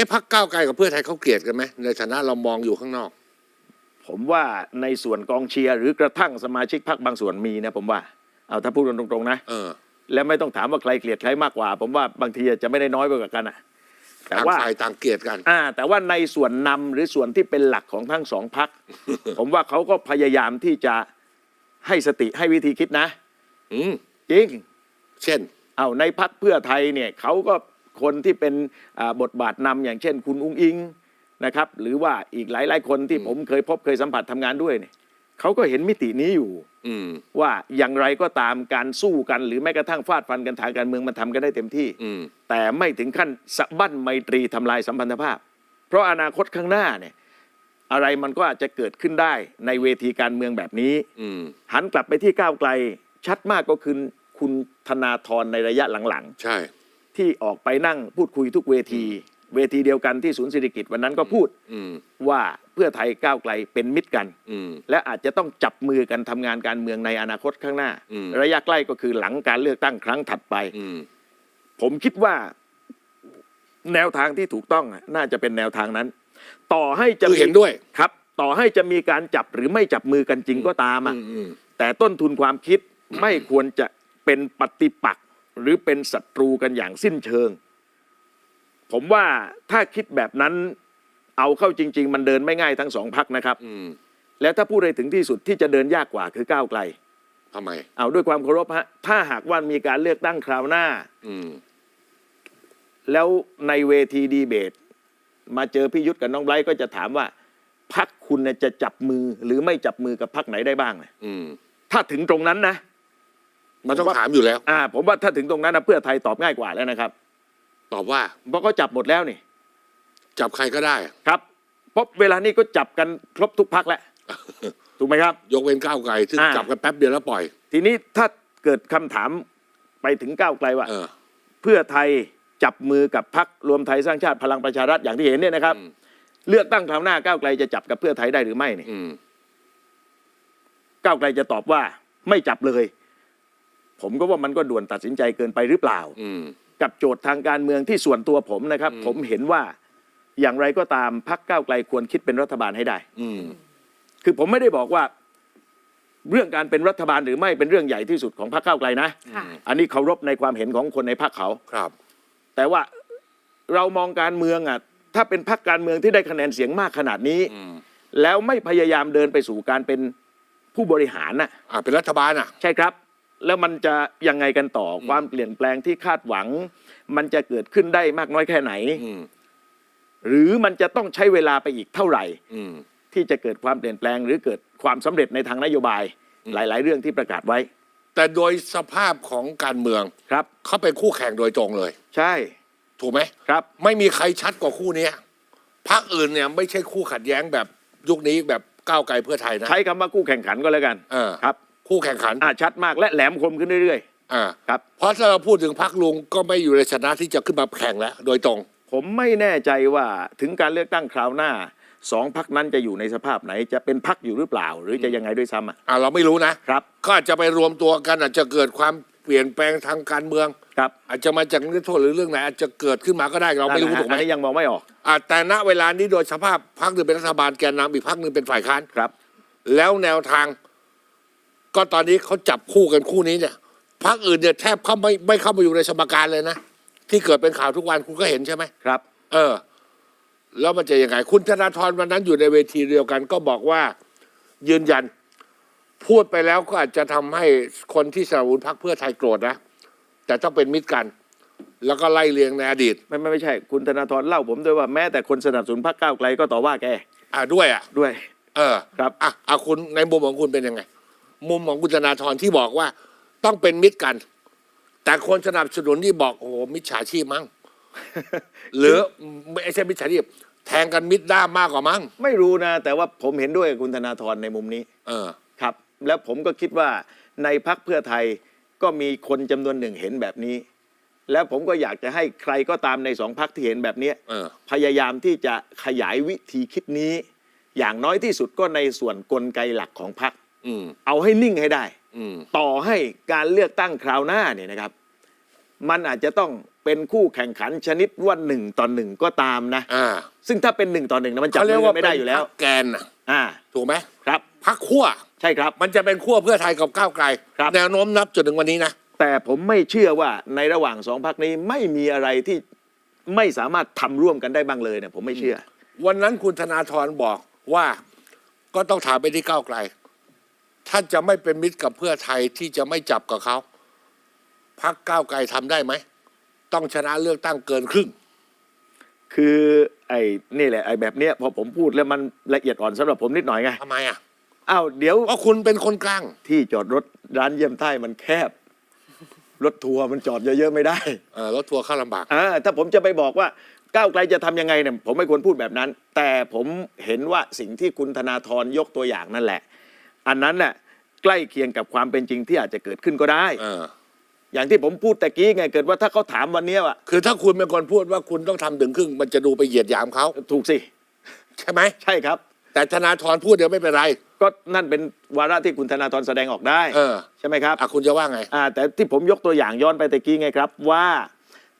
อ๊ะพักก้าวไกลกับเพื่อไทยเขาเกลียดกันไหมในฐานะเรามองอยู่ข้างนอก ผมว่าในส่วนกองเชียร์หรือกระทั่งสมาชิกพรรคบางส่วนมีนะผมว่าเอาถ้าพูดกันตรงๆนะเออ และไม่ต้องถามว่าใครเกลียดใครมากกว่า ผมว่าบางทีอาจจะไม่ได้น้อยไปกว่ากันอะแต่ต่างว่าฝ่ายต่างเกลียดกัน อ่า แต่ว่าในส่วนนำหรือส่วนที่เป็นหลักของทั้งสองพัก ผมว่าเขาก็พยายามที่จะให้สติให้วิธีคิดนะ อืมจริง เช่น เอาในพักเพื่อไทยเนี่ยเขาก็ คนที่เป็นอ่าบทบาทนำอย่างเช่น คุณอุ้งอิงนะครับหรือว่าอีกหลาย ๆ คนที่ผมเคยพบเคยสัมผัสทำงานด้วยเนี่ยเขาก็เห็นมิตินี้อยู่อืมว่าอย่างไรก็ตามการสู้กัน หรือแม้กระทั่งฟาดฟันกันทางการเมืองมันทำกันได้เต็มที่อืมแต่ไม่ถึงขั้นสะบั้นไมตรีทำลายสัมพันธภาพ เพราะอนาคตข้างหน้าเนี่ยอะไรมันก็อาจจะเกิดขึ้นได้ในเวทีการเมืองแบบนี้อืมหันกลับไปที่ก้าวไกล ชัดมากก็คือคุณธนาธรในระยะหลังใช่ๆ ที่ออกไปนั่งพูดคุยทุกเวที เวทีเดียวกันที่ศูนย์เศรษฐกิจวันนั้นก็พูดอืมว่าเพื่อไทยก้าวไกลเป็นมิตรกันอืมและอาจจะต้องจับมือกันทำงานการเมืองในอนาคตข้างหน้า อืม ระยะใกล้ก็คือหลังการเลือกตั้งครั้งถัดไป อืม ผมคิดว่าแนวทางที่ถูกต้องอะน่าจะเป็นแนวทางนั้น ต่อให้จะคือเห็นด้วย ครับ ต่อให้จะมีการจับหรือไม่จับมือกันจริงก็ตามอือะมอืมแต่ต้นทุนความคิดไม่ควรจะเป็นปฏิปักษ์ หรือเป็นศัตรูกันอย่างสิ้นเชิง ผมว่าถ้าคิดแบบนั้นเอาเข้าจริง ๆ มันเดินไม่ง่ายทั้งสองพักนะครับ อืมแล้วถ้าพูดให้ถึงที่สุดที่จะเดินยากกว่าคือก้าวไกล ทำไม เอาด้วยความเคารพฮะถ้าหากว่ามีการเลือกตั้งคราวหน้า อืม แล้วในเวทีดีเบต มาเจอพี่ยุทธกับน้องไบรท์ก็จะถามว่าพักคุณน่ะจะจับมือหรือไม่จับมือกับพักไหนได้บ้างนะอืม ถ้าถึงตรงนั้นนะ มันต้องถามอยู่แล้ว อ่า ผมว่าถ้าถึงตรงนั้นนะเพื่อไทยตอบง่ายกว่าแล้วนะครับ ตอบว่าเพราะเขาจับหมดแล้วนี่ จับใครก็ได้ ครับเพราะเวลานี้ก็จับกันครบทุกพักแล้วถูกไหมครับ ยกเว้นก้าวไกลซึ่งอ่า จับกันแป๊บเดียวแล้วปล่อย ทีนี้ถ้าเกิดคำถามไปถึงก้าวไกลว่า เออ เพื่อไทยจับมือกับพักรวมไทยสร้างชาติพลังประชารัฐอย่างที่เห็นเนี่ยนะครับ อืม เลือกตั้งคราวหน้าก้าวไกลจะจับกับเพื่อไทยได้หรือไม่เนี่ยอืม ก้าวไกลจะตอบว่าไม่จับเลย ผมก็ว่ามันก็ด่วนตัดสินใจเกินไปหรือเปล่า อืม กับโจทย์ทางการเมืองที่ส่วนตัวผมนะครับอืมผมเห็นว่าอย่างไรก็ตามพักก้าวไกลควรคิดเป็นรัฐบาลให้ได้ อืม คือผมไม่ได้บอกว่า เรื่องการเป็นรัฐบาลหรือไม่เป็นเรื่องใหญ่ที่สุดของพรรคก้าวไกลนะ ค่ะ อันนี้เคารพในความเห็นของคนในพรรคเขา ครับ แต่ว่าเรามองการเมืองอะถ้าเป็นพรรคการเมืองที่ได้คะแนนเสียงมากขนาดนี้ อืม แล้วไม่พยายามเดินไปสู่การเป็นผู้บริหารน่ะ อ่าเป็นรัฐบาลอะ ใช่ครับ แล้วมันจะยังไงกันต่ออความเปลี่ยนแปลงที่คาดหวัง มันจะเกิดขึ้นได้มากน้อยแค่ไหน อืมหรือมันจะต้องใช้เวลาไปอีกเท่าไหร่ อืม ที่จะเกิดความเปลี่ยนแปลง หรือเกิดความสำเร็จในทางนโยบายอืมหลาย ๆ เรื่องที่ประกาศไว้แต่โดยสภาพของการเมืองครับ เขาเป็นคู่แข่งโดยตรงเลย ใช่ถูกไหม ครับ ไม่มีใครชัดกว่าคู่เนี้ยพรรคอื่นเนี่ยไม่ใช่คู่ขัดแย้งแบบยุคนี้แบบก้าวไกลเพื่อไทยนะ ใช้คำว่าคู่แข่งขันก็แล้วกันเออ ครับ คู่แข่งขันอ่าชัดมากและแหลมคมขึ้นเรื่อยอ่าๆครับ เพราะถ้าเราพูดถึงพรรคลุงก็ไม่อยู่ในชนะที่จะขึ้นมาแข่งแล้ว โดยตรง ผมไม่แน่ใจว่าถึงการเลือกตั้งคราวหน้าสองพักนั้นจะอยู่ในสภาพไหนจะเป็นพักอยู่หรือเปล่า หรือจะยังไงด้วยซ้ำอะอ่าเราไม่รู้นะ ครับก็อาจจะไปรวมตัวกันอาจจะเกิดความเปลี่ยนแปลงทางการเมือง ครับอาจจะมาจากเรื่องโทษหรือเรื่องไหนอาจจะเกิดขึ้นมาก็ได้เราไม่รู้นั่นแหละถูกไหมอันนี้ยังมองไม่ออกอ่าแต่ณเวลานี้โดยสภาพพรรคหนึ่งเป็นรัฐบาลแกนนำอีกพรรคหนึ่งเป็นฝ่ายค้าน ครับ แล้วแนวทาง ก็ตอนนี้เขาจับคู่กันคู่นี้เนี่ยพรรคอื่นเนี่ยแทบเข้าไม่ไม่เข้ามาอยู่ในสมการเลยนะ ที่เกิดเป็นข่าวทุกวันคุณก็เห็นใช่ไหม ครับ เออ แล้วมันจะยังไง คุณธนาธรวันนั้นอยู่ในเวทีเดียวกัน ก็บอกว่ายืนยัน พูดไปแล้วก็อาจจะทำให้คนที่สนับสนุนพรรคเพื่อไทยโกรธนะ แต่ต้องเป็นมิตรกัน แล้วก็ไล่เลียงในอดีต ไม่ไม่ไม่ใช่ คุณธนาธรเล่าผมด้วยว่าแม้แต่คนสนับสนุนพรรคก้าวไกลก็ต่อว่าแกอ่าด้วยอะ ด้วย เออครับ อะอะคุณในมุมของคุณเป็นยังไง มุมของคุณธนาธรที่บอกว่าต้องเป็นมิตรกัน แต่คนสนับสนุนที่บอกโอ้โหมิจฉาชีพมั้งหรือไม่ใช่มิจฉาชีพแทงกันมิดด้ามมากกว่ามั้งไม่รู้นะ แต่ว่าผมเห็นด้วยกับคุณธนาธรในมุมนี้ เออครับ แล้วผมก็คิดว่าในพักเพื่อไทยก็มีคนจำนวนหนึ่งเห็นแบบนี้ แล้วผมก็อยากจะให้ใครก็ตามในสองพักที่เห็นแบบนี้เออ พยายามที่จะขยายวิธีคิดนี้ อย่างน้อยที่สุดก็ในส่วนกลไกหลักของพัก อืมเอาให้นิ่งให้ได้ อืมต่อให้การเลือกตั้งคราวหน้าเนี่ยนะครับ มันอาจจะต้องเป็นคู่แข่งขันชนิดว่าหนึ่งต่อหนึ่งก็ตามนะ อ่าซึ่งถ้าเป็นหนึ่งต่อหนึ่งนะมันจับเขาเรีมืยกอกัว่านไม่ได้อยู่แล้วเป็นพรรคแกนน่ะอ่า ถูกไหมครับ พักขั้วใช่ครับ มันจะเป็นขั้วเพื่อไทยกับก้าวไกล ครับ แนวโน้มนับจนถึงวันนี้นะแต่ผมไม่เชื่อว่าในระหว่างสองพักนี้ไม่มีอะไรที่ไม่สามารถทำร่วมกันได้บ้างเลยเนี่ยผมไม่เชื่อ วันนั้นคุณธนาธรบอกว่าก็ต้องถามไปที่ก้าวไกล ถ้าจะไม่เป็นมิตรกับเพื่อไทยที่จะไม่จับกับเขาพักก้าวไกลทำได้ไหม ต้องชนะเลือกตั้งเกินครึ่ง คือไอ้นี่แหละไอ้แบบเนี้ยพอผมพูดแล้วมันละเอียดอ่อนสำหรับผมนิดหน่อยไงทำไมอะอ้าวเดี๋ยวเพราะคุณเป็นคนกลาง ที่จอดรถร้านเยี่ยมไท่มันแคบ รถทัวร์มันจอดเยอะๆไม่ได้เออรถทัวร์เข้าลำบากอ่าถ้าผมจะไปบอกว่าก้าวไกลจะทำยังไงเนี่ยผมไม่ควรพูดแบบนั้น แต่ผมเห็นว่าสิ่งที่คุณธนาธรยกตัวอย่างนั่นแหละ อันนั้นน่ะใกล้เคียงกับความเป็นจริงที่อาจจะเกิดขึ้นก็ได้ เออ อย่างที่ผมพูดแต่กี้ไงเกิดว่าถ้าเขาถามวันเนี้ยว่าคือถ้าคุณเป็นคนพูดว่าคุณต้องทำถึงครึ่ง มันจะดูไปเหยียดหยามเขาถูกสิ ใช่ไหม ใช่ครับ แต่ธนาธรพูดเดี๋ยวไม่เป็นไร ก็นั่นเป็นวาระที่คุณธนาธรแสดงออกได้เออ ใช่ไหมครับ อะคุณจะว่าไง อ่าแต่ที่ผมยกตัวอย่างย้อนไปตะกี้ไงครับว่า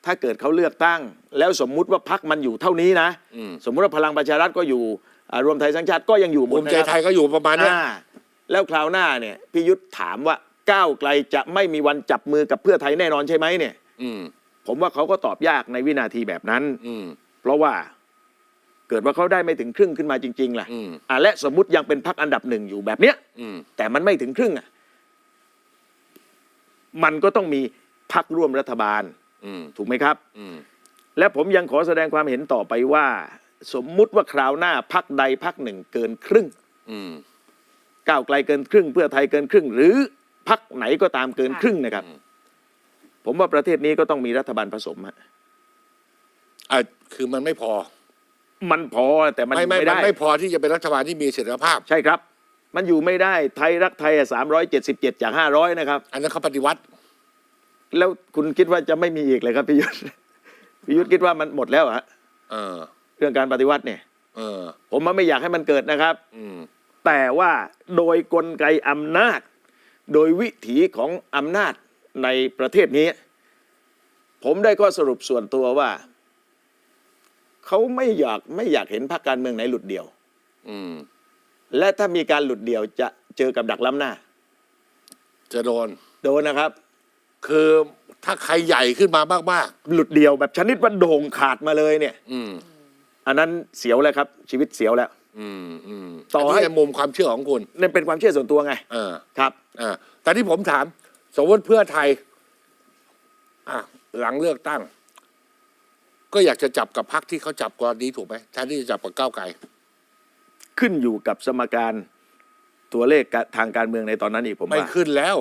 ถ้าเกิดเขาเลือกตั้ง แล้วสมมุติว่าพักมันอยู่เท่านี้นะอืมสมมุติว่าพลังประชารัฐก็อยู่อ่ารวมไทยสร้างชาติก็ยังอยู่หมภูดมินะใจครับไทยก็อยู่ประมาณเนี้ย อ่า แล้วคราวหน้าเนี่ยพี่ยุทธถามว่าก้าวไกลจะไม่มีวันจับมือกับเพื่อไทยแน่นอนใช่ไหมเนี่ย อืมผมว่าเขาก็ตอบยากในวินาทีแบบนั้น อืมเพราะว่าเกิดว่าเขาได้ไม่ถึงครึ่งขึ้นมาจริง ๆ ล่ะอืมอ่าและสมมุติยังเป็นพักอันดับหนึ่งอยู่แบบเนี้ย อืมแต่มันไม่ถึงครึ่งอะ มันก็ต้องมีพักร่วมรัฐบาล อืมถูกไหมครับ อืมและผมยังขอแสดงความเห็นต่อไปว่า สมมุติว่าคราวหน้าพักใดพักหนึ่งเกินครึ่ง อืม ก้าวไกลเกินครึ่ง เพื่อไทยเกินครึ่ง หรือพักไหนก็ตามเกินครึ่งนะครับอืมผมว่าประเทศนี้ก็ต้องมีรัฐบาลผสมฮะอะคือมันไม่พอ มันพอแต่มันไม่ไม่ไม่มันได้ ไม่พอที่จะเป็นรัฐบาลที่มีเสถียรภาพ ใช่ครับ มันอยู่ไม่ได้ไทยรักไทยสามร้อยเจ็ดสิบเจ็ดจากห้าร้อยนะครับ อันนั้นเขาปฏิวัติ แล้วคุณคิดว่าจะไม่มีอีกเลยครับพี่ยุทธพี่ยุทธคิดว่ามันหมดแล้วเหรอฮะเออ เรื่องการปฏิวัติเนี่ย เออ ผมว่าไม่อยากให้มันเกิดนะครับ อืม แต่ว่าโดยกลไกอำนาจ โดยวิถีของอำนาจในประเทศนี้ ผมได้ข้อสรุปส่วนตัวว่า เขาไม่อยากไม่อยากเห็นพรรคการเมืองไหนหลุดเดี่ยวอืมและถ้ามีการหลุดเดี่ยวจะเจอกับดักล้ำหน้า จะโดน โดนนะครับ คือถ้าใครใหญ่ขึ้นมามากหลุดเดี่ยวแบบชนิดว่าโด่งขาดมาเลยเนี่ย ๆ อืม อันนั้นเสียวแล้วครับ ชีวิตเสียวแล้ว อืมอืมต่อให้ นนี้ในมุมความเชื่อของคุณนั่นเป็นความเชื่อส่วนตัวไงเออครับอ่าแต่ที่ผมถาม สมมติเพื่อไทย อะหลังเลือกตั้ง ก็อยากจะจับกับพรรคที่เขาจับกรณีถูกไหมแทนที่จะจับกับก้าวไกลขึ้นอยู่กับสมการตัวเลขทางการเมืองในตอนนั้นอีกผมไม่ว่าขึ้นแล้ว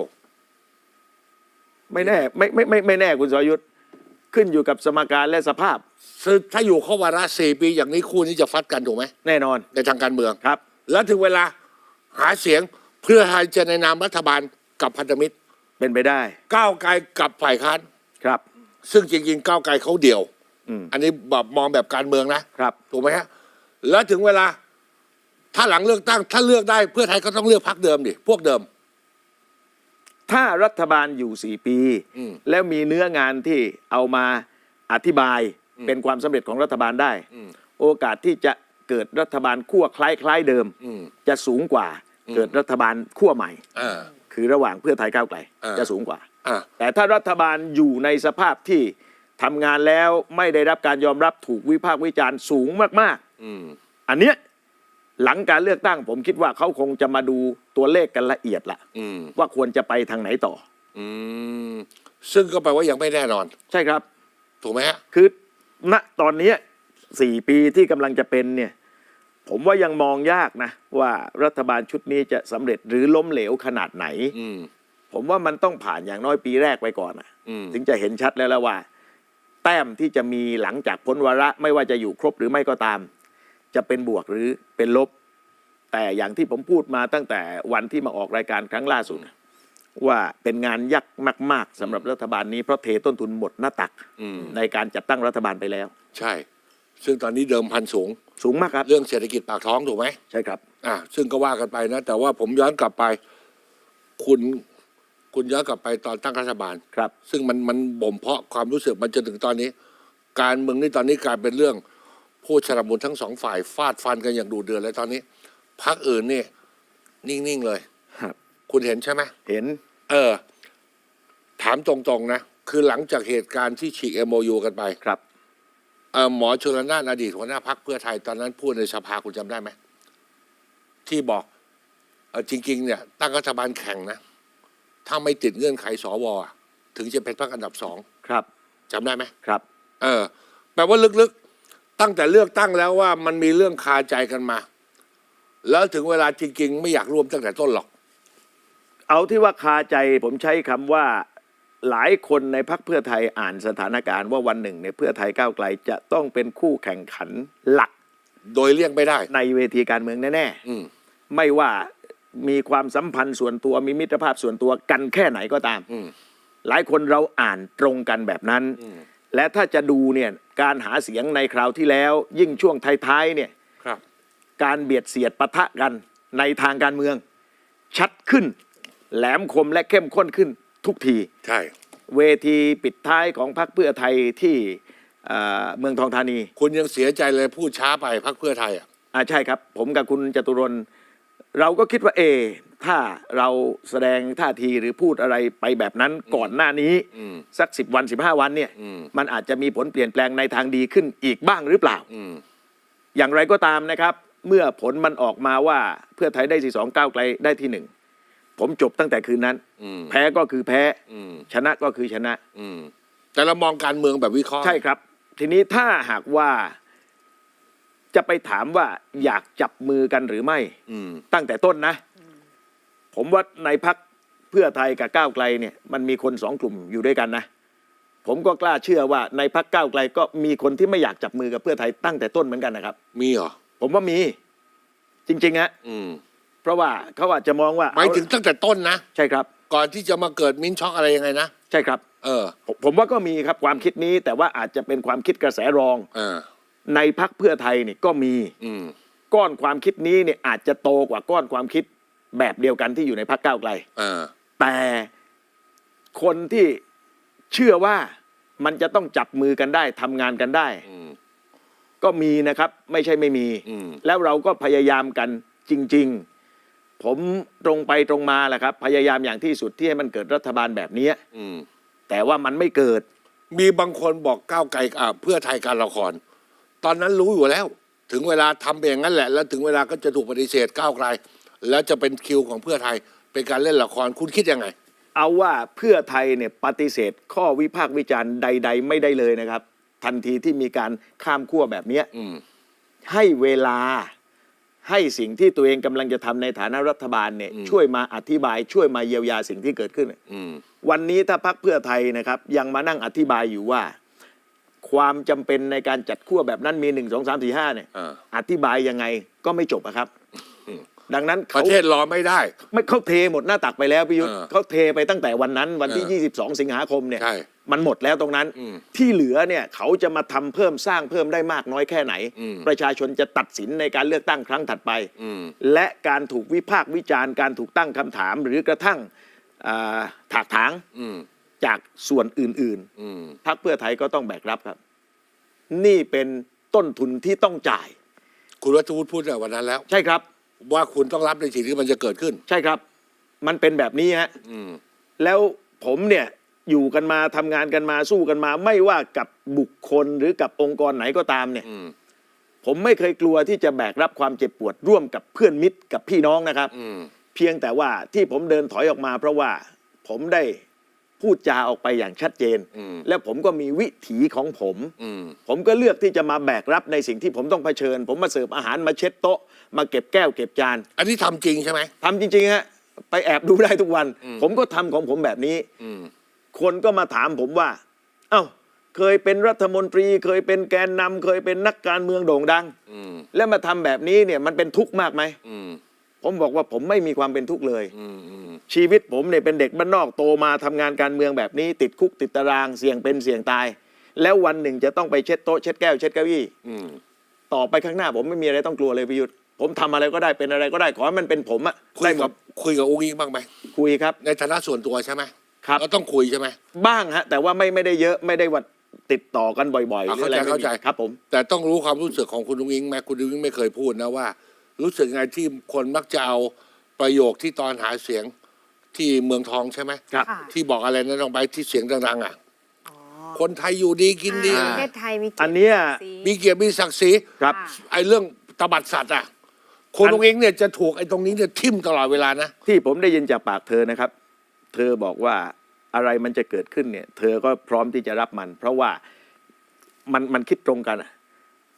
ไม่แน่ไม่ไม่ไม่ไม่แน่คุณสรยุทธ์ขึ้นอยู่กับสมการและสภาพ คือถ้าอยู่เข้าวาระสี่ปีอย่างนี้คู่นี้จะฟัดกันถูกไหมแน่นอนในทางการเมือง ครับ แล้วถึงเวลาหาเสียงเพื่อไทยจะในนามรัฐบาลกับพันธมิตรเป็นไปได้ก้าวไกลกับฝ่ายค้าน ครับ ซึ่งจริงๆก้าวไกลเขาเดี่ยว อืม อันนี้แบบมองแบบการเมืองนะครับ ถูกไหมฮะแล้วถึงเวลา ถ้าหลังเลือกตั้ง ถ้าเลือกได้เพื่อไทยก็ต้องเลือกพรรคเดิมดิพวกเดิม ถ้ารัฐบาลอยู่สี่ปี อืม แล้วมีเนื้องานที่เอามาอธิบายอืม เป็นความสำเร็จของรัฐบาลได้อืมโอกาสที่จะเกิดรัฐบาลขั้วคล้ายๆเดิมอืมจะสูงกว่าอืมเกิดรัฐบาลขั้วใหม่อ่าคือระหว่างเพื่อไทยก้าวไกลอ่าจะสูงกว่าอ่าแต่ถ้ารัฐบาลอยู่ในสภาพที่ทำงานแล้วไม่ได้รับการยอมรับถูกวิพากษ์วิจารณ์สูงมากอืมๆอันเนี้ยหลังการเลือกตั้งผมคิดว่าเขาคงจะมาดูตัวเลขกันละเอียดละอืมว่าควรจะไปทางไหนต่ออืมซึ่งก็แปลว่ายังไม่แน่นอน ใช่ครับ ถูกไหมฮะคือ ณตอนเนี้ยสี่ปีที่กำลังจะเป็นเนี่ยผมว่ายังมองยากนะ ว่ารัฐบาลชุดนี้จะสำเร็จหรือล้มเหลวขนาดไหน อืม ผมว่ามันต้องผ่านอย่างน้อยปีแรกไปก่อนนะอืม ถึงจะเห็นชัดแล้วละว่า แต้มที่จะมีหลังจากพ้นวาระไม่ว่าจะอยู่ครบหรือไม่ก็ตาม จะเป็นบวกหรือเป็นลบ แต่อย่างที่ผมพูดมาตั้งแต่วันที่มาออกรายการครั้งล่าสุด ว่าเป็นงานยักษ์มาก ๆสำหรับรัฐบาลนี้เพราะเทต้นทุนหมดหน้าตักอืม ในการจัดตั้งรัฐบาลไปแล้ว ใช่ ซึ่งตอนนี้เดิมพันสูง สูงมากครับเรื่องเศรษฐกิจปากท้องถูกไหมใช่ครับ อ่าซึ่งก็ว่ากันไปนะ แต่ว่าผมย้อนกลับไป คุณคุณย้อนกลับไปตอนตั้งรัฐบาล ครับ ซึ่งมันมันบ่มเพาะความรู้สึกมันจนถึงตอนนี้ การเมืองนี่ตอนนี้กลายเป็นเรื่อง ผู้ชนบุญทั้งสองฝ่ายฟาดฟันกันอย่างดูเดือดเลยตอนนี้พักอื่นนี่ นิ่ง ๆ เลยครับ คุณเห็นใช่ไหมเห็น เออ ถามตรงๆนะ คือหลังจากเหตุการณ์ที่ฉีกเอโมยูกันไปครับ เออหมอชลนานอดีตหัวหน้าพักเพื่อไทยตอนนั้นพูดในสภาคุณจำได้ไหม ที่บอกเออจริง ๆ เนี่ย ตั้งรัฐบาลแข่งนะ ถ้าไม่ติดเงื่อนไขสวอะถึงจะเป็นพรรคอันดับสองครับจำได้ไหม ครับ เออแปลว่าลึกๆ ตั้งแต่เลือกตั้งแล้วว่ามันมีเรื่องคาใจกันมา แล้วถึงเวลาจริง ๆ ไม่อยากร่วมตั้งแต่ต้นหรอก เอาที่ว่าคาใจผมใช้คำว่าหลายคนในพักเพื่อไทยอ่านสถานการณ์ว่าวันหนึ่งเนี่ยเพื่อไทยก้าวไกลจะต้องเป็นคู่แข่งขันหลักโดยเลี่ยงไม่ได้ ในเวทีการเมืองแน่อืม ๆ ไม่ว่ามีความสัมพันธ์ส่วนตัวมีมิตรภาพส่วนตัวกันแค่ไหนก็ตาม อืม หลายคนเราอ่านตรงกันแบบนั้น อืม และถ้าจะดูเนี่ยการหาเสียงในคราวที่แล้ว ยิ่งช่วงท้ายๆเนี่ย ครับ การเบียดเสียดปะทะกันในทางการเมือง ชัดขึ้น แหลมคมและเข้มข้นขึ้นทุกที ใช่ เวทีปิดท้ายของพรรคเพื่อไทยที่เอ่อเมืองทองธานี คุณยังเสียใจเลยพูดช้าไปพักเพื่อไทยอะ อ่าใช่ครับ ผมกับคุณจตุรนต์เราก็คิดว่าเอ ถ้าเราแสดงท่าทีหรือพูดอะไรไปแบบนั้นก่อนหน้านี้อืมสักสิบวันสิบห้าวันเนี่ยอืมมันอาจจะมีผลเปลี่ยนแปลงในทางดีขึ้นอีกบ้างหรือเปล่า อืม อย่างไรก็ตามนะครับ เมื่อผลมันออกมาว่าเพื่อไทยได้ที่สองก้าวไกลได้ที่หนึ่ง ผมจบตั้งแต่คืนนั้น อืมแพ้ก็คือแพ้ อืมชนะก็คือชนะ อืมแต่เรามองการเมืองแบบวิเคราะห์ใช่ครับ ทีนี้ถ้าหากว่า จะไปถามว่าอยากจับมือกันหรือไม่ อืมตั้งแต่ต้นนะ ผมว่าในพักเพื่อไทยกับก้าวไกลเนี่ย มันมีคนสองกลุ่มอยู่ด้วยกันนะ ผมก็กล้าเชื่อว่าในพักก้าวไกล ก็มีคนที่ไม่อยากจับมือกับเพื่อไทยตั้งแต่ต้นเหมือนกันนะครับ มีเหรอผมว่ามี จริงๆฮะ อืม เพราะว่าเขาอาจจะมองว่าหมายถึงตั้งแต่ต้นนะ ใช่ครับ ก่อนที่จะมาเกิดมิ้นท์ช็อกอะไรยังไงนะ ใช่ครับ เออ ผมผมว่าก็มีครับความคิดนี้ แต่ว่าอาจจะเป็นความคิดกระแสรอง เออ ในพักเพื่อไทยนี่ก็มีอืม ก้อนความคิดนี้เนี่ยอาจจะโตกว่าก้อนความคิดแบบเดียวกันที่อยู่ในพักก้าวไกล เออ แต่คนที่เชื่อว่ามันจะต้องจับมือกันได้ทำงานกันได้ อืม ก็มีนะครับ ไม่ใช่ไม่มี อืม แล้วเราก็พยายามกันจริงๆ ผมตรงไปตรงมาแหละครับ พยายามอย่างที่สุดที่ให้มันเกิดรัฐบาลแบบนี้อืมแต่ว่ามันไม่เกิด มีบางคนบอกก้าวไกลอ่าเพื่อไทยการละคร ตอนนั้นรู้อยู่แล้ว ถึงเวลาทำไปอย่างนั้นแหละ แล้วถึงเวลาก็จะถูกปฏิเสธก้าวไกล แล้วจะเป็นคิวของเพื่อไทย เป็นการเล่นละครคุณคิดยังไง เอาว่าเพื่อไทยเนี่ยปฏิเสธ ข้อวิพากษ์วิจารณ์ใด ๆ ไม่ได้เลยนะครับ ทันทีที่มีการข้ามขั้วแบบเนี้ยอืมให้เวลา ให้สิ่งที่ตัวเองกำลังจะทำในฐานะรัฐบาลเนี่ยช่วยมาอธิบายช่วยมาเยียวยาสิ่งที่เกิดขึ้นอืมวันนี้ถ้าพักเพื่อไทยนะครับยังมานั่งอธิบายอยู่ว่า ความจำเป็นในการจัดขั้วแบบนั้นมีหนึ่งสองสามสี่ห้าเนี่ยอ่าอธิบายยังไงก็ไม่จบอะครับอืม ดังนั้นปเขา ระเทศรอไม่ได้ ไม่เขาเทหมดหน้าตักไปแล้วพี่ยุทธเออเขาเทไปตั้งแต่วันนั้นวันที่เออ22 สิงหาคมเนี่ย ใช่มันหมดแล้วตรงนั้น อืมที่เหลือเนี่ยเขาจะมาทำเพิ่มสร้างเพิ่มได้มากน้อยแค่ไหน อืม ประชาชนจะตัดสินในการเลือกตั้งครั้งถัดไป อืม และการถูกวิพากษ์วิจารณ์การถูกตั้งคำถาม หรือกระทั่งอ่าถากถางอืม จากส่วนอื่น อืม ๆพรรคเพื่อไทยก็ต้องแบกรับครับ นี่เป็นต้นทุนที่ต้องจ่าย คุณวัฒวุฒิพูดในวันนั้นแล้ว ใช่ครับ ว่าคุณต้องรับในสิ่งที่มันจะเกิดขึ้น ใช่ครับ มันเป็นแบบนี้ฮะอืม แล้วผมเนี่ยอยู่กันมาทำงานกันมาสู้กันมา ไม่ว่ากับบุคคลหรือกับองค์กรไหนก็ตามเนี่ย อืม ผมไม่เคยกลัวที่จะแบกรับความเจ็บปวดร่วมกับเพื่อนมิตรกับพี่น้องนะครับ อืม เพียงแต่ว่าที่ผมเดินถอยออกมาเพราะว่าผมได้พูดจาออกไปอย่างชัดเจน อืม และผมก็มีวิถีของผม อืม ผมก็เลือกที่จะมาแบกรับในสิ่งที่ผมต้องเผชิญ ผมมาเสิร์ฟอาหารมาเช็ดโต๊ะ มาเก็บแก้วเก็บจานอันนี้ทำจริงใช่ไหม ทำจริงๆฮะไปแอบดูได้ทุกวัน อืม ผมก็ทำของผมแบบนี้ อืม คนก็มาถามผมว่า เอ้า เคยเป็นรัฐมนตรี เคยเป็นแกนนำเคยเป็นนักการเมืองโด่งดัง อืม แล้วมาทำแบบนี้เนี่ยมันเป็นทุกข์มากไหม อืม ผมบอกว่าผมไม่มีความเป็นทุกข์เลย อืม อืม ชีวิตผมเนี่ยเป็นเด็กบ้านนอกโตมาทำงานการเมืองแบบนี้ ติดคุกติดตารางเสี่ยงเป็นเสี่ยงตาย แล้ววันหนึ่งจะต้องไปเช็ดโต๊ะเช็ดแก้วเช็ดเก้าอี้อืม ต่อไปข้างหน้าผมไม่มีอะไรต้องกลัวเลยพิยุทธ์ ผมทำอะไรก็ได้เป็นอะไรก็ได้ขอให้มันเป็นผมอะคุได้ยหมกัดบคุยกับอุ้งอิงบ้างไหมคุยครับ ในฐานะส่วนตัวใช่ไหมครับ เราต้องคุยใช่ไหมบ้างฮะ แต่ว่าไม่ไม่ได้เยอะไม่ได้ว่าติดต่อกันบ่อยๆอะหรืออะไรเข้าใจไม่มีครับผม แต่ต้องรู้ความรู้สึกของคุณอุ้งอิงไหมคุณอุ้งอิงไม่เคยพูดนะว่า รู้สึกไงที่คนมักจะเอาประโยคที่ตอนหาเสียงที่เมืองทองใช่ไหมครับ ค่ะที่บอกอะไรนะน้องใบร์ทที่เสียงดังๆอะอ๋อคนไทยอยู่ดีกินดีอ่าอ่าประเทศไทยมีอันเนี้ย มีเกียรติมีศักดิ์ศรีครับค่ะไอ้เรื่องตบัดสัตว์อะ คุณอันอุ้งอิงเนี่ยจะถูกไอ้ตรงนี้เนี่ยทิ่มตลอดเวลานะ ที่ผมได้ยินจากปากเธอนะครับ เธอบอกว่าอะไรมันจะเกิดขึ้นเนี่ย เธอก็พร้อมที่จะรับมัน เพราะว่ามันมันคิดตรงกันอะ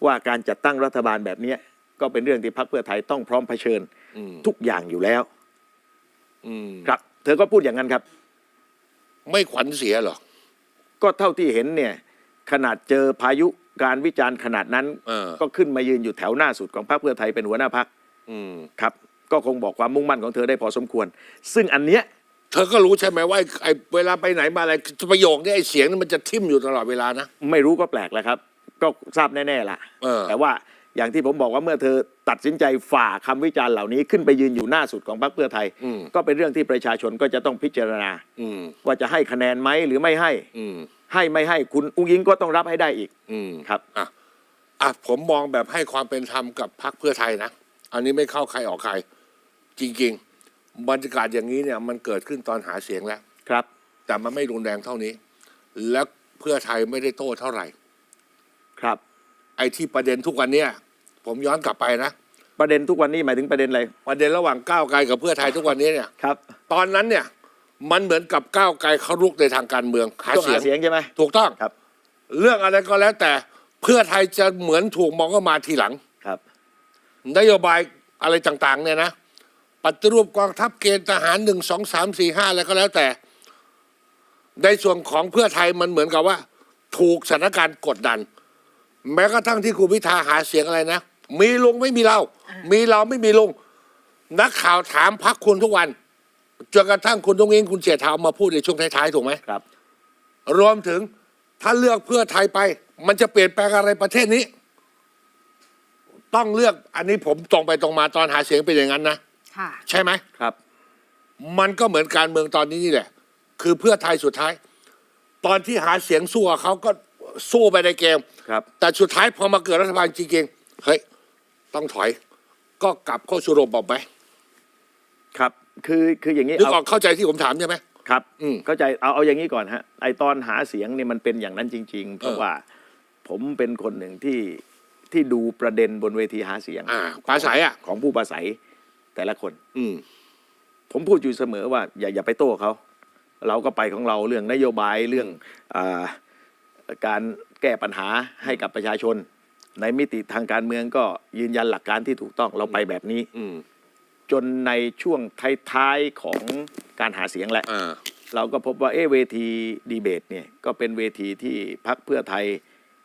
ว่าการจัดตั้งรัฐบาลแบบเนี้ยก็เป็นเรื่องที่พรรคเพื่อไทยต้องพร้อมเผชิญอืม ทุกอย่างอยู่แล้ว อืมครับ เธอก็พูดอย่างนั้นครับ ไม่ขวัญเสียเหรอก็เท่าที่เห็นเนี่ยขนาดเจอพายุการวิจารณ์ขนาดนั้น เออ ก็ขึ้นมายืนอยู่แถวหน้าสุดของพรรคเพื่อไทยเป็นหัวหน้าพรร คอืมครับก็คงบอกความมุ่งมั่นของเธอได้พอสมควร ซึ่งอันเนี้ยเธอก็รู้ใช่ไหมว่าไอ้ไอ้เวลาไปไหนมาอะไรประโยคนี้ไอ้เสียงนี่มันจะทิ่มอยู่ตลอดเวลานะ ไม่รู้ก็แปลกแล้วครับ ก็ทราบแน่ๆล่ะ เออ แต่ว่าอย่างที่ผมบอกว่าเมื่อเธอตัดสินใจฝ่าคำวิจารณ์เหล่านี้ขึ้นไปยืนอยู่หน้าสุดของพรรคเพื่อไทย อืม ก็เป็นเรื่องที่ประชาชนก็จะต้องพิจารณา อืม ว่าจะให้คะแนนไหมหรือไม่ให้ อืม ให้ไม่ให้คุณอุ้งยิงก็ต้องรับให้ได้อีกอืม ครับ อะ อะ ผมมองแบบให้ความเป็นธรรมกับพรรคเพื่อไทยนะ อันนี้ไม่เข้าใครออกใคร จริง ๆ บรรยากาศอย่างนี้เนี่ย มันเกิดขึ้นตอนหาเสียงแล้ว ครับ แต่มันไม่รุนแรงเท่านี้ และเพื่อไทยไม่ได้โต้เท่าไหร่ ครับ ไอ้ที่ประเด็นทุกวันเนี่ย ผมย้อนกลับไปนะ ประเด็นทุกวันนี้หมายถึงประเด็นอะไร ประเด็นระหว่างก้าวไกลกับเพื่อไทยทุกวันนี้เนี่ย ครับ ตอนนั้นเนี่ย มันเหมือนกับก้าวไกลเขารุกในทางการเมืองหาต้องเสียหางเสียงใช่ไหม ถูกต้องครับ เรื่องอะไรก็แล้วแต่เพื่อไทยจะเหมือนถูกมองว่ามาทีหลังครับ นโยบายอะไรต่างๆเนี่ยนะปฏิรูปกองทัพเกณฑ์ทหารหนึ่งสองสามสี่ห้าอะไรก็แล้วแต่ ในส่วนของเพื่อไทยมันเหมือนกับว่า ถูกสถานการณ์กดดัน แม้กระทั่งที่คุณพิธาหาเสียงอะไรนะ มีลุงไม่มีเรา มีเราไม่มีลุงนักข่าวถามพักคุณทุกวันจนกระทั่งคุณตรงเองคุณเสียเท้ามาพูดในช่วงท้ายๆถูกไหมครับ รวมถึงถ้าเลือกเพื่อไทยไป มันจะเปลี่ยนแปลงอะไรประเทศนี้ ต้องเลือกอันนี้ผมตรงไปตรงมาตอนหาเสียงเป็นอย่างนั้นนะ ค่ะ ใช่ไหม ครับ มันก็เหมือนการเมืองตอนนี้นี่แหละ คือเพื่อไทยสุดท้าย ตอนที่หาเสียงสู้กับเขาก็สู้ไปในเกม ครับ แต่สุดท้ายพอมาเกิดรัฐบาลจริงๆเฮ้ย ต้องถอย ก็กลับเข้าสู่ระบบไหมครับ คือคืออย่างนี้นึกเอาออกเข้าใจที่ผมถามใช่ไหม ครับอืมเข้าใจเอาเอาอย่างนี้ก่อนฮะไอตอนหาเสียงเนี่ยมันเป็นอย่างนั้นจริง ๆ เพราะเออว่าผมเป็นคนหนึ่งที่ ที่ดูประเด็นบนเวทีหาเสียงอ่าปราศัยอะ ของผู้ปราศัยแต่ละคน อืม ผมพูดอยู่เสมอว่า อย่าอย่าไปโต้เขาเราก็ไปของเราเรื่องนโยบายเรื่องอาการแก้ปัญหาให้กับประชาชน ในมิติทางการเมืองก็ยืนยันหลักการที่ถูกต้องเราไปแบบนี้ อืม จนในช่วงท้ายๆของการหาเสียงแหละ อ่า เราก็พบว่าเอะเวทีดีเบตเนี่ยก็เป็นเวทีที่พักเพื่อไทย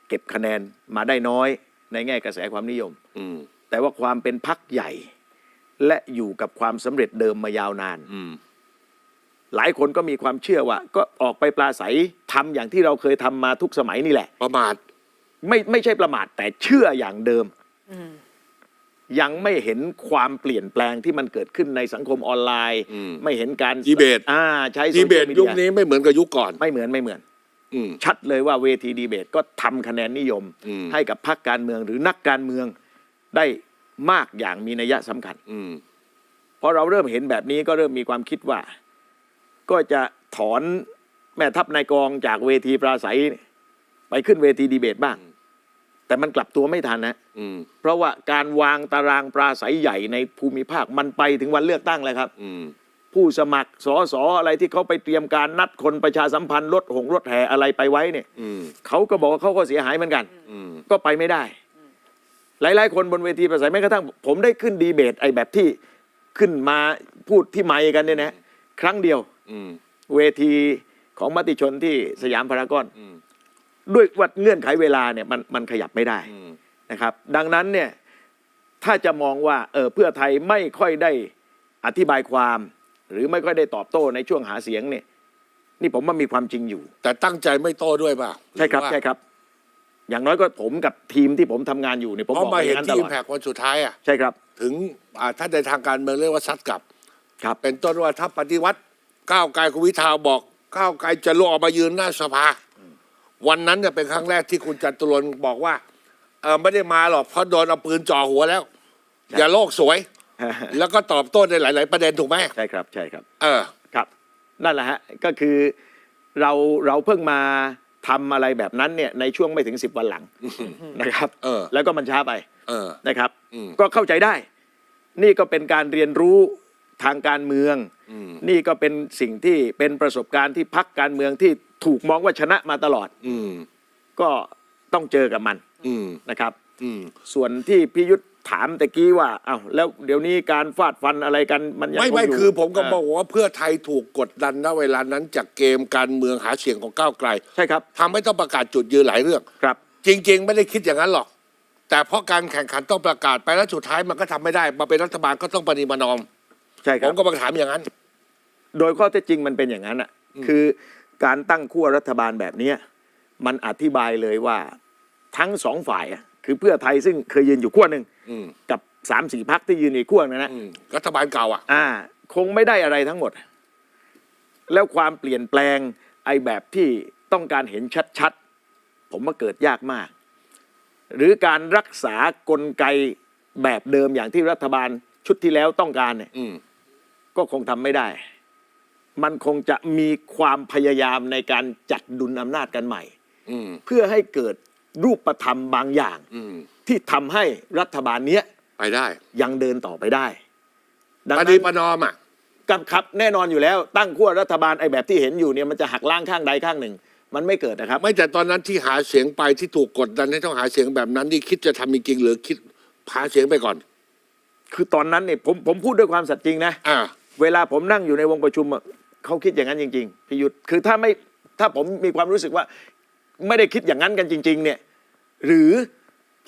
เก็บคะแนนมาได้น้อย ในแง่กระแสความนิยม อืมแต่ว่าความเป็นพักใหญ่ และอยู่กับความสำเร็จเดิมมายาวนาน อืมหลายคนก็มีความเชื่อว่า ก็ออกไปปราศัยทำอย่างที่เราเคยทำมาทุกสมัยนี่แหละ ประมาทไม่ไม่ใช่ประมาทแต่เชื่ออย่างเดิม อืม ยังไม่เห็นความเปลี่ยนแปลงที่มันเกิดขึ้นในสังคมออนไลน์อืมไม่เห็นการดีเบต อ่าใช้โซดีชียลเบตมียุดีคนี้ไม่เหมือนกับยุคก่อน ไม่เหมือนไม่เหมือนอืม ชัดเลยว่าเวทีดีเบตก็ทำคะแนนนิยมอืมให้กับพรรคการเมืองหรือนักการเมืองได้มากอย่างมีนัยสำคัญอืมพอเราเริ่มเห็นแบบนี้ก็เริ่มมีความคิดว่า ก็จะถอนแม่ทัพนายกองจากเวทีปราศัย ไปขึ้นเวทีดีเบตบ้าง แต่มันกลับตัวไม่ทันนะอืมเพราะว่าการวางตารางปราศัยใหญ่ในภูมิภาคมันไปถึงวันเลือกตั้งแล้วครับอืม ผู้สมัครสอสออะไรที่เขาไปเตรียมการนัดคนประชาสัมพันธ์รถหงรถแห่อะไรไปไว้เนี่ยอืมเขาก็บอกว่าเขาก็เสียหายเหมือนกันอืมก็ไปไม่ได้ หลายๆ คนบนเวทีประสัยแม้กระทั่ง ผมได้ขึ้นดีเบตไอ้แบบที่ขึ้นมาพูดที่ไมค์กันเนี่ยนะ ครั้งเดียวอืมเวทีของมติชนที่สยามพารากอนอืมด้วยวัดเงื่อนไขเวลาเนี่ยมันมันขยับไม่ได้อืมนะครับ ดังนั้นเนี่ยถ้าจะมองว่าเออเพื่อไทยไม่ค่อยได้อธิบายความ หรือไม่ค่อยได้ตอบโต้ในช่วงหาเสียงเนี่ย นี่ผมว่ามีความจริงอยู่ แต่ตั้งใจไม่โต้ด้วยเปล่าใช่ครับหอว่าใช่ครับ อย่างน้อยก็ผมกับทีมที่ผมทำงานอยู่เนี่ยผมเพบอราะกมาอเห็นย่างนั้นตที่ลอิอมดแพกวันสุดท้ายอะใช่ครับ ถึงอ่าถ้าในทางการเมืองเรียกว่าซัดกลับ ครับ เป็นต้นว่าถ้าปฏิวัติก้าวไกลคุณวิทาบอกก้าวไกลจะลุกออกมายืนหน้าสภา วันนั้นเนี่ยเป็นครั้งแรกที่คุณจตุรนต์บอกว่าเออไม่ได้มาหรอกเพราะโดนเอาปืนจ่อหัวแล้ว อย่าโลกสวย แล้วก็ตอบโต้ในหลาย ๆ ประเด็นถูกไหมใช่ครับใช่ครับ เออ ครับนั่นแหละฮะก็คือเราเราเพิ่งมาทำอะไรแบบนั้นเนี่ยในช่วงไม่ถึง 10 วันหลังนะครับเออ แล้วก็มันช้าไปเออ นะครับ อืม ก็เข้าใจได้ นี่ก็เป็นการเรียนรู้ทางการเมือง อืม นี่ก็เป็นสิ่งที่เป็นประสบการณ์ที่พักการเมืองที่ถูกมองว่าชนะมาตลอด อืมก็ต้องเจอกับมันอืมนะครับ อืม ส่วนที่พิยุทธ์ ถามตะกี้ว่าอ้าวแล้วเดี๋ยวนี้การฟาดฟันอะไรกันมันยังไม่ไม่งยู่คือผมก็าบอกว่าเพื่อไทยถูกกดดันณเวลานั้นจากเกมการเมืองหาเสียงของก้าวไกลใช่ครับทำให้ต้องประกาศจุดยืนหลายเรื่อง ครับ จริง ๆ ไม่ได้คิดอย่างนั้นหรอก แต่เพราะการแข่งขันต้องประกาศไปแล้วสุดท้ายมันก็ทำไม่ได้ มาเป็นรัฐบาลก็ต้องปฏิมานอม ใช่คผรับ มก็มาถามอย่างนั้น โดยข้อเท็จจริงมันเป็นอย่างนั้นอะคือการตั้งขั้วรัฐบาลแบบเนี้ยมันอธิบายเลยว่าทั้งสองฝ่ายอะ คือเพื่อไทยซึ่งเคยยืนอยู่ขั้วหนึ่งอืมกับสามสี่พักที่ยืนอีกขั้วหนึงนะ อืมรัฐบาลเก่าอะ อ่า คงไม่ได้อะไรทั้งหมด แล้วความเปลี่ยนแปลงไอ้แบบที่ต้องการเห็นชัดๆ ผมว่าเกิดยากมาก หรือการรักษากลไกแบบเดิมอย่างที่รัฐบาลชุดที่แล้วต้องการเนี่ย อืมก็คงทำไม่ได้ มันคงจะมีความพยายามในการจัดดุลอำนาจกันใหม่ อืมเพื่อให้เกิด รูปธรรมบางอย่าง อืมที่ทำให้รัฐบาลเนี้ยไปได้ยังเดินต่อไปได้ ดังปนั้ฏินมานอมอะ กับครับแน่นอนอยู่แล้วตั้งขั้วรัฐบาลไอ้แบบที่เห็นอยู่เนี่ยมันจะหักล้างข้างใดข้างหนึ่ง มันไม่เกิดนะครับ ไม่แต่ตอนนั้นที่หาเสียงไปที่ถูกกดดันให้ต้องหาเสียงแบบนั้นนี่คิดจะทำจริงๆหรือคิดหาเสียงไปก่อน คือตอนนั้นเนี่ยผมผมพูดด้วยความสัตย์จริงนะ อ่า เวลาผมนั่งอยู่ในวงประชุมอะเขาคิดอย่างนั้นจริง ๆพิยุทธ์คือถ้าไม่ถ้าผมมีความรู้สึกว่า ไม่ได้คิดอย่างนั้นกันจริง ๆ เนี่ย หรือ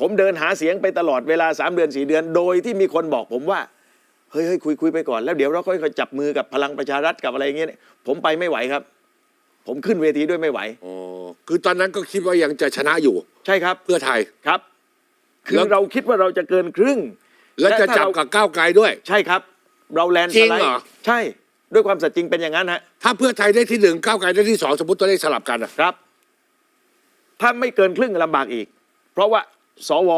ผมเดินหาเสียงไปตลอดเวลาสามเดือนสี่เดือน โดยที่มีคนบอกผมว่า เฮ้ยเฮ้ยคุยคุยไปก่อนแล้วเดี๋ยวเราค่อยๆจับมือกับพลังประชารัฐกับอะไรอย่างเงี้ยเนี่ยผมไปไม่ไหวครับ ผมขึ้นเวทีด้วยไม่ไหว อ๋อคือตอนนั้นก็คิดว่ายังจะชนะอยู่ใช่ครับเพื่อไทย ครับ คืแล้อว เราคิดว่าเราจะเกินครึ่งแล้วจะถ้าจับเรา กับก้าวไกลด้วย ใช่ครับ เราแลนด์จริสงไลเหรอ ด์ใช่ด้วยความสัตย์จริงเป็นอย่างนั้นฮะถ้าเพื่อไทยได้ที่หนึ่งก้าวไกลได้ที่สองสมมติตัวเลขสลับกันอะครับ ถ้าไม่เกินครึ่งลำบากอีก เพราะว่าสว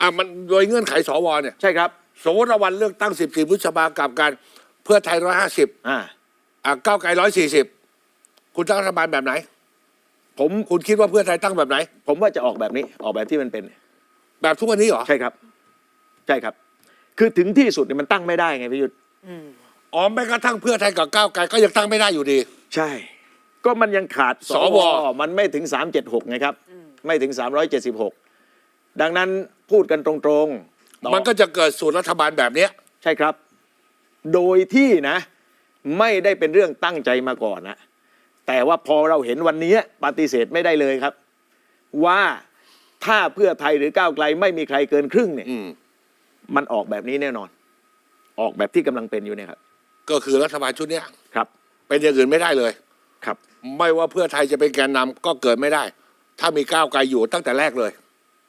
อะมันโดยเงื่อนไขสวเนี่ย ใช่ครับสมมติว่าวันเลือกตั้ง 14พฤษภากับการเพื่อไทย 150อ่าอะก้าวไกล 140 คุณตั้งรัฐบาลแบบไหน ผมคุณคิดว่าเพื่อไทยตั้งแบบไหน ผมว่าจะออกแบบนี้ออกแบบที่มันเป็น แบบทุกวันนี้เหรอ ใช่ครับ ใช่ครับ คือถึงที่สุดเนี่ยมันตั้งไม่ได้ไงพี่ยุทธอ๋อแม้กระทั่งเพื่อไทยกับก้าวไกลก็ยังตั้งไม่ได้อยู่ดี ใช่ ก็มันยังขาดสวมันไม่ถึง 376ไงครับ ไม่ถึง 376 ดังนั้นพูดกันตรงๆต่อมันก็จะเกิดสูตรรัฐบาลแบบเนี้ยใช่ครับ โดยที่นะ ไม่ได้เป็นเรื่องตั้งใจมาก่อนนะแต่ว่าพอเราเห็นวันนี้ปฏิเสธไม่ได้เลยครับ ว่าถ้าเพื่อไทยหรือก้าวไกล ไม่มีใครเกินครึ่งเนี่ยอืมมันออกแบบนี้แน่นอน ออกแบบที่กำลังเป็นอยู่เนี่ยครับ ก็คือรัฐบาลชุดเนี้ยครับ เป็นอย่างอื่นไม่ได้เลย ครับ ไม่ว่าเพื่อไทยจะเป็นแกนนำก็เกิดไม่ได้ ถ้ามีก้าวไกลอยู่ตั้งแต่แรกเลย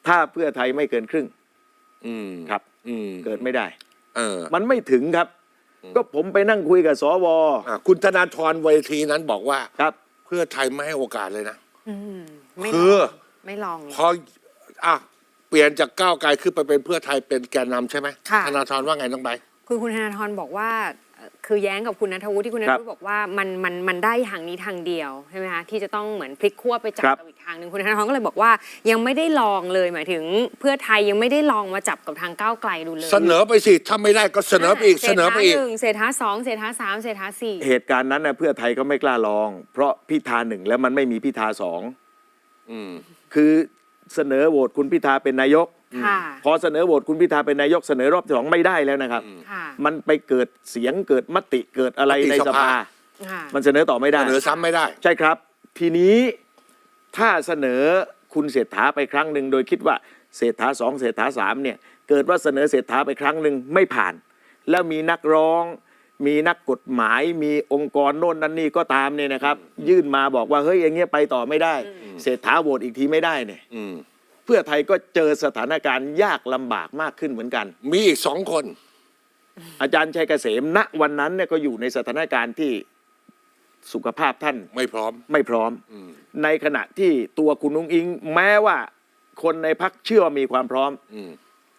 ถ้าเพื่อไทยไม่เกินครึ่งอืมครับ อืมเกิดไม่ได้ เออมันไม่ถึงครับ ก็ผมไปนั่งคุยกับสวอะคุณธนาธรเวทีนั้นบอกว่า ครับ เพื่อไทยไม่ให้โอกาสเลยนะ อืมไม่คือลองไม่ลองเลยพออะเปลี่ยนจากก้าวไกลขึ้นไปเป็นเพื่อไทยเป็นแกนนำใช่ไหมค่ะ ธนาธรว่าไงน้องใบคือคุณธนาธรบอกว่าเอ่อ คือแย้งกับคุณนัทวุฒิที่คุณนัทวุฒิบอกว่ามันมันมันได้ทางนี้ทางเดียวใช่ไหมคะที่จะต้องเหมือนพลิกขั้วไปจับครับกับอีกทางหนึ่งคุณธนาธรก็เลยบอกว่ายังไม่ได้ลองเลยหมายถึง เพื่อไทยยังไม่ได้ลองมาจับกับทางก้าวไกลดูเลย เสนอไปสิถ้าไม่ได้ก็เสนอไปอีกเสนอไปอีกหนึ่งเศรษฐาสองเศรษฐาสามเศรษฐาสี่เหตุการณ์นั้นนะเพื่อไทยก็ไม่กล้าลอง เพราะพิธาหนึ่งแล้วมันไม่มีพิธาสองอืมคือเสนอโหวตคุณพิธาเป็นนายก ค่ะ พอเสนอโหวตคุณพิธาเป็นนายกเสนอรอบสองไม่ได้แล้วนะครับ ค่ะ มันไปเกิดเสียงเกิดมติเกิดอะไรมติในสสภา ภา ค่ะ มันเสนอต่อไม่ได้ เสนอซ้ำไม่ได้ ใช่ครับ ทีนี้ถ้าเสนอคุณเศรษฐาไปครั้งหนึ่งโดยคิดว่าเศรษฐาสองเศรษฐาสามเนี่ยเกิดว่าเสนอเศรษฐาไปครั้งหนึ่งไม่ผ่าน แล้วมีนักร้อง มีนักกฎหมาย มีองค์กรโน่นนั่นนี่ก็ตามเนี่ยนะครับ ยื่นมาบอกว่าเฮ้ยอย่างเงี้ยไปต่อไม่ได้ เศรษฐาโหวตอีกทีไม่ได้เนี่ย อืม เพื่อไทยก็เจอสถานการณ์ยากลำบากมากขึ้นเหมือนกัน มีอีกสองคน อาจารย์ชัยเกษมณวันนั้นเนี่ยก็อยู่ในสถานการณ์ที่สุขภาพท่านไม่พร้อม ไม่พร้อม อืม ในขณะที่ตัวคุณนุ้งอิง แม้ว่าคนในพักเชื่อว่ามีความพร้อม อืม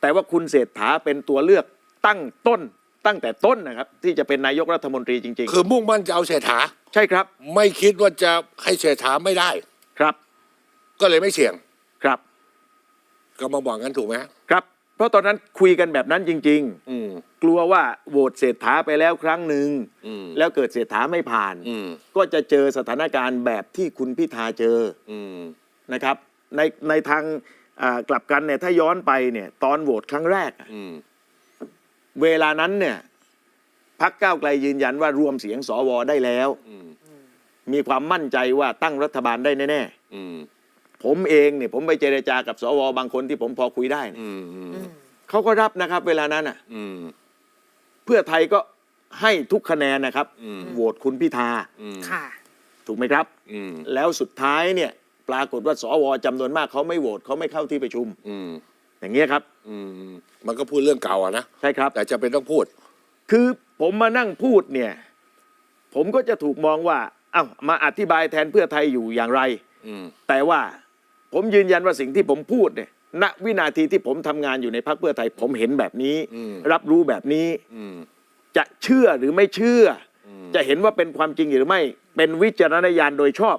แต่ว่าคุณเศรษฐาเป็นตัวเลือกตั้งต้น ตั้งแต่ต้นนะครับ ที่จะเป็นนายกรัฐมนตรีจริง คือมุ่งมั่นจะเอาเศรษฐา ๆ ใช่ครับไม่คิดว่าจะให้เศรษฐาไม่ได้ ครับก็เลยไม่เสี่ยง ครับ ก็มาบอกกันถูกไหมครับ เพราะตอนนั้นคุยกันแบบนั้นจริง อืม ๆ กลัวว่าโหวตเศรษฐาไปแล้วครั้งหนึ่งอืม แล้วเกิดเศรษฐาไม่ผ่าน อืม ก็จะเจอสถานการณ์แบบที่คุณพิธาเจออืม นะครับ ในในทางอ่ากลับกันเนี่ยถ้าย้อนไปเนี่ยตอนโหวตครั้งแรกอะอืม เวลานั้นเนี่ยพักก้าวไกลยืนยันว่ารวมเสียงสวได้แล้ว อืม มีความมั่นใจว่าตั้งรัฐบาลได้แน่ อืม ๆ ผมเองเนี่ยผมไปเจรจากับสวบางคนที่ผมพอคุยได้เนี่ยอืมอืมเขาก็รับนะครับ เวลานั้นอะอืมเพื่อไทยก็ให้ทุกคะแนนนะครับอืมโหวตคุณพิธาอืมค่ะถูกไหมครับอืมแล้วสุดท้ายเนี่ย ปรากฏว่าสวจำนวนมากเขาไม่โหวตเขาไม่เข้าที่ประชุมอืมอย่างเงี้ยครับอืมมันก็พูดเรื่องเก่าอะนะใช่ครับ แต่จะเป็นต้องพูด คือผมมานั่งพูดเนี่ย ผมก็จะถูกมองว่า เอ้ามาอธิบายแทนเพื่อไทยอยู่อย่างไรอืมแต่ว่า ผมยืนยันว่าสิ่งที่ผมพูดเนี่ยณวินาทีที่ผมทำงานอยู่ในพรรคเพื่อไทย ผมเห็นแบบนี้ อืม รับรู้แบบนี้ อืม จะเชื่อหรือไม่เชื่ออม จะเห็นว่าเป็นความจริงหรือไม่ เป็นวิจารณญาณโดยชอบ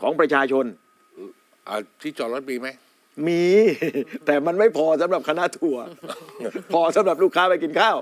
ของประชาชน อ่าที่จอดรถมีไหม มี แต่มันไม่พอสำหรับคณะทัวร์ พอสำหรับลูกค้าไปกินข้าว